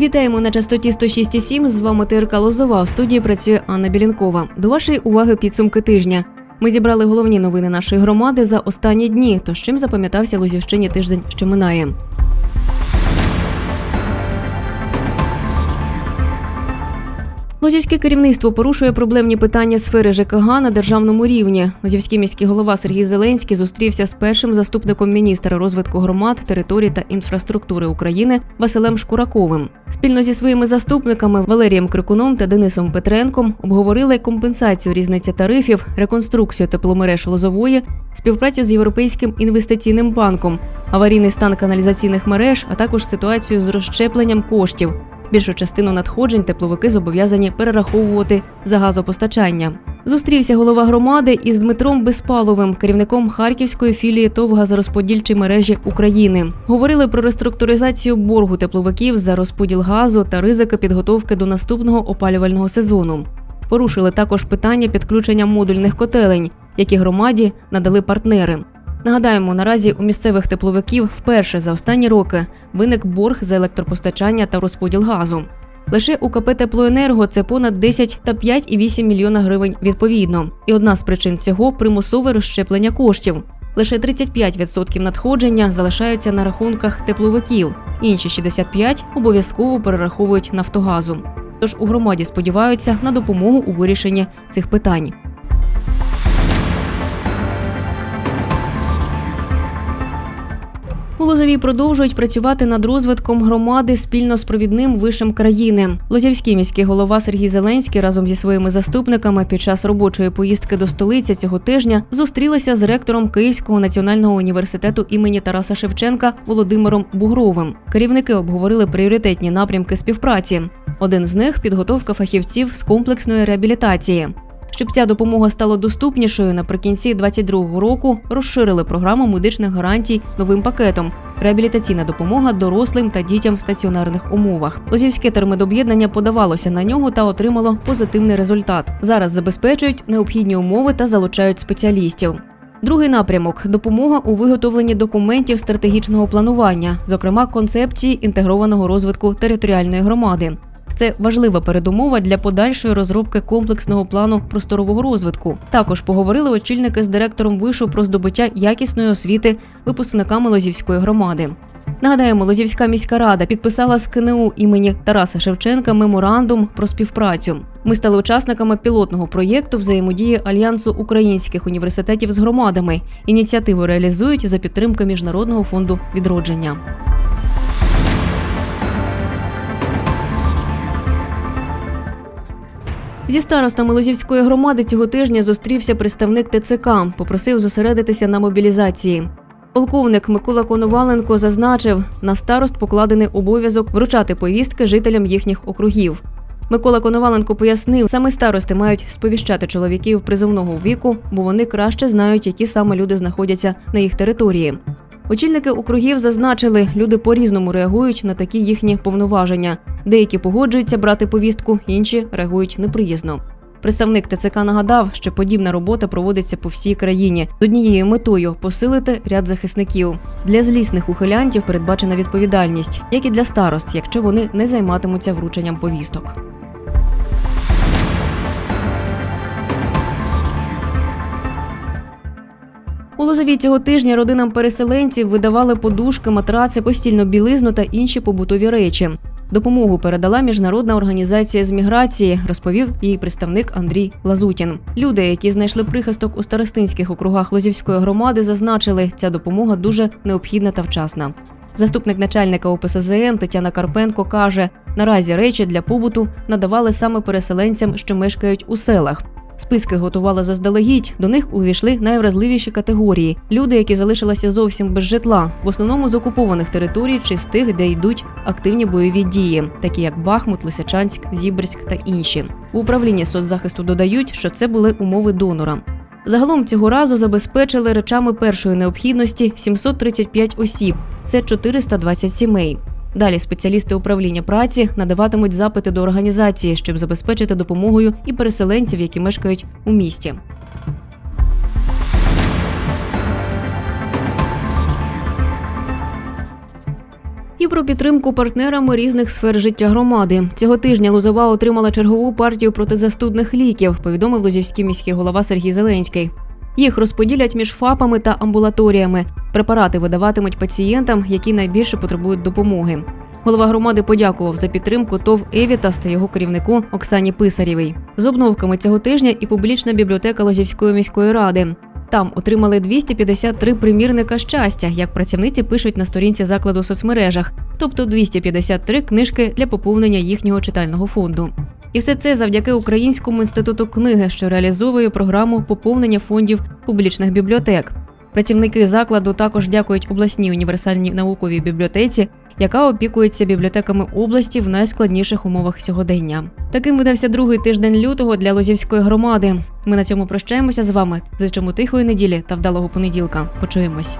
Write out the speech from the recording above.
Вітаємо на частоті 106,7. З вами ТРК Лозова. В студії працює Анна Білінкова. До вашої уваги підсумки тижня. Ми зібрали головні новини нашої громади за останні дні. Тож чим запам'ятався Лозівщині тиждень, що минає. Лозівське керівництво порушує проблемні питання сфери ЖКГ на державному рівні. Лозівський міський голова Сергій Зеленський зустрівся з першим заступником міністра розвитку громад, територій та інфраструктури України Василем Шкураковим. Спільно зі своїми заступниками Валерієм Крикуном та Денисом Петренком обговорили компенсацію різниці тарифів, реконструкцію тепломереж Лозової, співпрацю з Європейським інвестиційним банком, аварійний стан каналізаційних мереж, а також ситуацію з розщепленням коштів. Більшу частину надходжень тепловики зобов'язані перераховувати за газопостачання. Зустрівся голова громади із Дмитром Безпаловим, керівником харківської філії ТОВ газорозподільчої мережі України. Говорили про реструктуризацію боргу тепловиків за розподіл газу та ризики підготовки до наступного опалювального сезону. Порушили також питання підключення модульних котелень, які громаді надали партнери. Нагадаємо, наразі у місцевих тепловиків вперше за останні роки виник борг за електропостачання та розподіл газу. Лише у КП Теплоенерго це понад 10 та 5,8 мільйона гривень відповідно. І одна з причин цього примусове розщеплення коштів. Лише 35% надходження залишаються на рахунках тепловиків, інші 65% обов'язково перераховують Нафтогазу. Тож у громаді сподіваються на допомогу у вирішенні цих питань. У Лозовій продовжують працювати над розвитком громади спільно з провідним вишем країни. Лозівський міський голова Сергій Зеленський разом зі своїми заступниками під час робочої поїздки до столиці цього тижня зустрілися з ректором Київського національного університету імені Тараса Шевченка Володимиром Бугровим. Керівники обговорили пріоритетні напрямки співпраці. Один з них підготовка фахівців з комплексної реабілітації. Щоб ця допомога стала доступнішою, наприкінці 2022 року розширили програму медичних гарантій новим пакетом. Реабілітаційна допомога дорослим та дітям в стаціонарних умовах. Лозівське термедоб'єднання подавалося на нього та отримало позитивний результат. Зараз забезпечують необхідні умови та залучають спеціалістів. Другий напрямок допомога у виготовленні документів стратегічного планування, зокрема концепції інтегрованого розвитку територіальної громади. Це важлива передумова для подальшої розробки комплексного плану просторового розвитку. Також поговорили очільники з директором вишу про здобуття якісної освіти випускниками Лозівської громади. Нагадаємо, Лозівська міська рада підписала з КНУ імені Тараса Шевченка меморандум про співпрацю. Ми стали учасниками пілотного проєкту взаємодії Альянсу українських університетів з громадами. Ініціативу реалізують за підтримки Міжнародного фонду відродження. Зі старостами Лозівської громади цього тижня зустрівся представник ТЦК, попросив зосередитися на мобілізації. Полковник Микола Коноваленко зазначив, на старост покладений обов'язок вручати повістки жителям їхніх округів. Микола Коноваленко пояснив, саме старости мають сповіщати чоловіків призовного віку, бо вони краще знають, які саме люди знаходяться на їх території. Очільники округів зазначили, люди по-різному реагують на такі їхні повноваження. Деякі погоджуються брати повістку, інші реагують неприязно. Представник ТЦК нагадав, що подібна робота проводиться по всій країні з однією метою посилити ряд захисників. Для злісних ухилянтів передбачена відповідальність, як і для старост, якщо вони не займатимуться врученням повісток. У Лозові цього тижня родинам переселенців видавали подушки, матраци, постільну білизну та інші побутові речі. Допомогу передала міжнародна організація з міграції, розповів її представник Андрій Лазутін. Люди, які знайшли прихисток у старостинських округах Лозівської громади, зазначили, ця допомога дуже необхідна та вчасна. Заступник начальника ОПСЗН Тетяна Карпенко каже: наразі речі для побуту надавали саме переселенцям, що мешкають у селах. Списки готували заздалегідь. До них увійшли найвразливіші категорії: люди, які залишилися зовсім без житла, в основному з окупованих територій чи з тих, де йдуть активні бойові дії, такі як Бахмут, Лисичанськ, Зібрськ та інші. У управлінні соцзахисту додають, що це були умови донора. Загалом цього разу забезпечили речами першої необхідності 735 осіб. Це 420 сімей. Далі спеціалісти управління праці надаватимуть запити до організації, щоб забезпечити допомогою і переселенців, які мешкають у місті. І про підтримку партнерам різних сфер життя громади. Цього тижня Лозова отримала чергову партію протизастудних ліків, повідомив Лозівський міський голова Сергій Зеленський. Їх розподілять між ФАПами та амбулаторіями. Препарати видаватимуть пацієнтам, які найбільше потребують допомоги. Голова громади подякував за підтримку ТОВ Евітас та його керівнику Оксані Писарєвій. З обновками цього тижня і публічна бібліотека Лозівської міської ради. Там отримали 253 примірника щастя, як працівниці пишуть на сторінці закладу у соцмережах, тобто 253 книжки для поповнення їхнього читального фонду. І все це завдяки Українському інституту книги, що реалізовує програму поповнення фондів публічних бібліотек. Працівники закладу також дякують обласній універсальній науковій бібліотеці, яка опікується бібліотеками області в найскладніших умовах сьогодення. Таким видався другий тиждень лютого для Лозівської громади. Ми на цьому прощаємося з вами. Зичимо тихої неділі та вдалого понеділка. Почуємось.